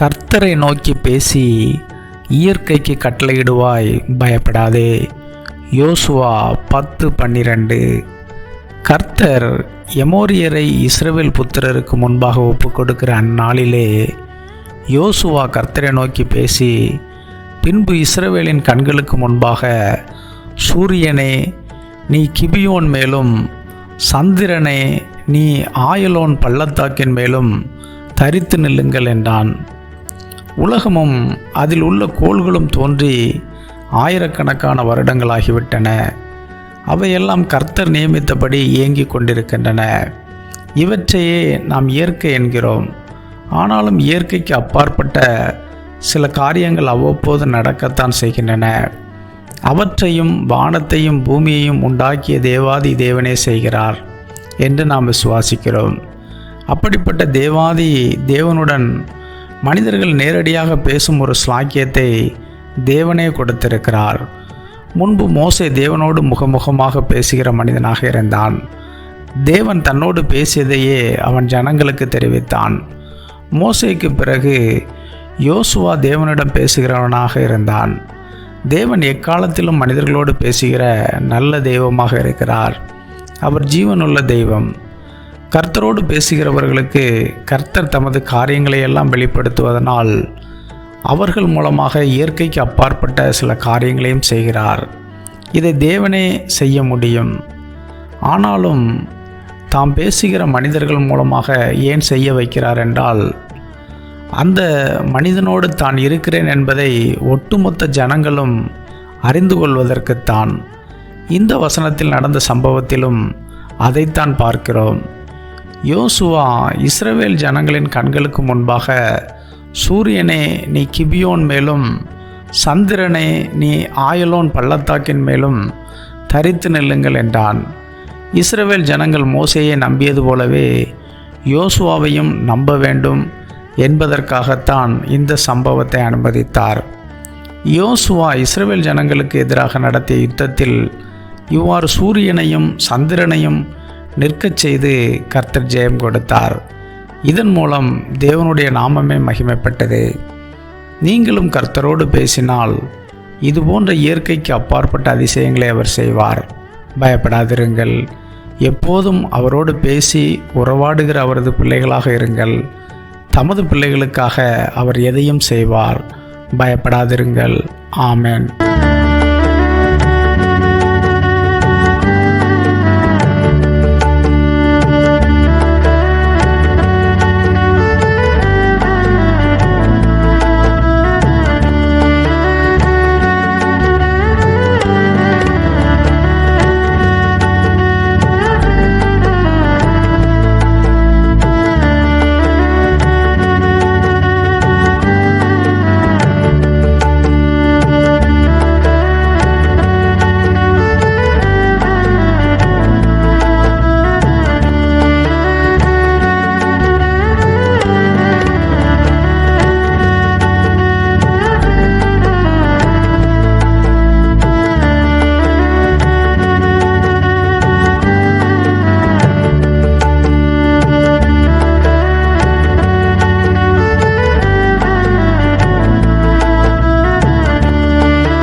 கர்த்தரை நோக்கி பேசி இயற்கைக்கு கட்டளையிடுவாய் பயப்படாதே. யோசுவா பத்து பன்னிரண்டு. கர்த்தர் எமோரியரை இஸ்ரவேல் புத்திரருக்கு முன்பாக ஒப்பு கொடுக்கிற அந்நாளிலே யோசுவா கர்த்தரை நோக்கி பேசி பின்பு இஸ்ரவேலின் கண்களுக்கு முன்பாக சூரியனே நீ கிபியோன் மேலும் சந்திரனே நீ ஆயலோன் பள்ளத்தாக்கின் மேலும் தரித்து நில்லுங்கள் என்றான். உலகமும் அதில் உள்ள கோள்களும் தோன்றி ஆயிரக்கணக்கான வருடங்களாகிவிட்டன. அவையெல்லாம் கர்த்தர் நியமித்தபடி இயங்கிக் கொண்டிருக்கின்றன. இவற்றையே நாம் இயற்கை என்கிறோம். ஆனாலும் இயற்கைக்கு அப்பாற்பட்ட சில காரியங்கள் அவ்வப்போது நடக்கத்தான் செய்கின்றன. அவற்றையும் வானத்தையும் பூமியையும் உண்டாக்கிய தேவாதி தேவனே செய்கிறார் என்று நாம் விசுவாசிக்கிறோம். அப்படிப்பட்ட தேவாதி தேவனுடன் மனிதர்கள் நேரடியாக பேசும் ஒரு ஸ்லாக்கியத்தை தேவனே கொடுத்திருக்கிறார். முன்பு மோசே தேவனோடு முகமுகமாக பேசுகிற மனிதனாக இருந்தான். தேவன் தன்னோடு பேசியதையே அவன் ஜனங்களுக்கு தெரிவித்தான். மோசைக்கு பிறகு யோசுவா தேவனிடம் பேசுகிறவனாக இருந்தான். தேவன் எக்காலத்திலும் மனிதர்களோடு பேசுகிற நல்ல தெய்வமாக இருக்கிறார். அவர் ஜீவனுள்ள தெய்வம். கர்த்தரோடு பேசுகிறவர்களுக்கு கர்த்தர் தமது காரியங்களை எல்லாம் வெளிப்படுத்துவதனால் அவர்கள் மூலமாக இயற்கைக்கு அப்பாற்பட்ட சில காரியங்களையும் செய்கிறார். இதை தேவனே செய்ய முடியும். ஆனாலும் தாம் பேசுகிற மனிதர்கள் மூலமாக ஏன் செய்ய வைக்கிறார் என்றால் அந்த மனிதனோடு தான் இருக்கிறேன் என்பதை ஒட்டுமொத்த ஜனங்களும் அறிந்து கொள்வதற்குத்தான் இந்த வசனத்தில் நடந்த சம்பவத்திலும் அதைத்தான் பார்க்கிறோம். யோசுவா இஸ்ரவேல் ஜனங்களின் கண்களுக்கு முன்பாக சூரியனே நீ கிபியோன் மேலும் சந்திரனே நீ ஆயலோன் பள்ளத்தாக்கின் மேலும் தரித்து நில்லுங்கள் என்றான். இஸ்ரவேல் ஜனங்கள் மோசையை நம்பியது போலவே யோசுவாவையும் நம்ப வேண்டும் என்பதற்காகத்தான் இந்த சம்பவத்தை அனுமதித்தார். யோசுவா இஸ்ரவேல் ஜனங்களுக்கு எதிராக நடத்திய யுத்தத்தில் இவ்வாறு சூரியனையும் சந்திரனையும் நிற்கச் செய்து கர்த்தர் ஜெயம் கொடுத்தார். இதன் மூலம் தேவனுடைய நாமமே மகிமைப்பட்டது. நீங்களும் கர்த்தரோடு பேசினால் இதுபோன்ற இயற்கைக்கு அப்பாற்பட்ட அதிசயங்களை அவர் செய்வார். பயப்படாதிருங்கள். எப்போதும் அவரோடு பேசி உறவாடுகிற அவரது பிள்ளைகளாக இருங்கள். தமது பிள்ளைகளுக்காக அவர் எதையும் செய்வார். பயப்படாதிருங்கள். ஆமேன்.